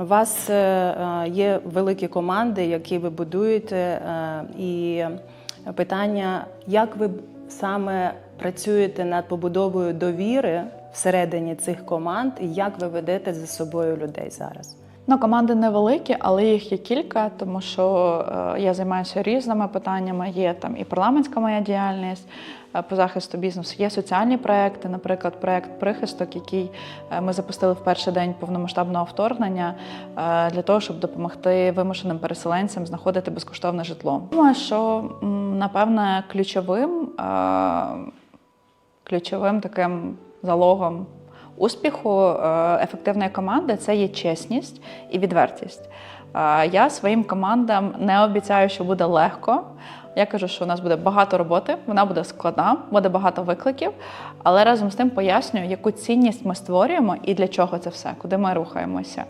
У вас е, е, є великі команди, які ви будуєте, е, і питання, як ви саме працюєте над побудовою довіри всередині цих команд, і як ви ведете за собою людей зараз? Ну, команди невеликі, але їх є кілька, тому що е, я займаюся різними питаннями. Є там і парламентська моя діяльність е, по захисту бізнесу, є соціальні проекти, наприклад, проект прихисток, який е, ми запустили в перший день повномасштабного вторгнення для того, щоб допомогти вимушеним переселенцям знаходити безкоштовне житло. Думаю, що напевне ключовим, ключовим таким залогом успіху е, ефективної команди це є чесність і відвертість. Е, Я своїм командам не обіцяю, що буде легко. Я кажу, що у нас буде багато роботи, вона буде складна, буде багато викликів, але разом з тим пояснюю, яку цінність ми створюємо і для чого це все, куди ми рухаємося.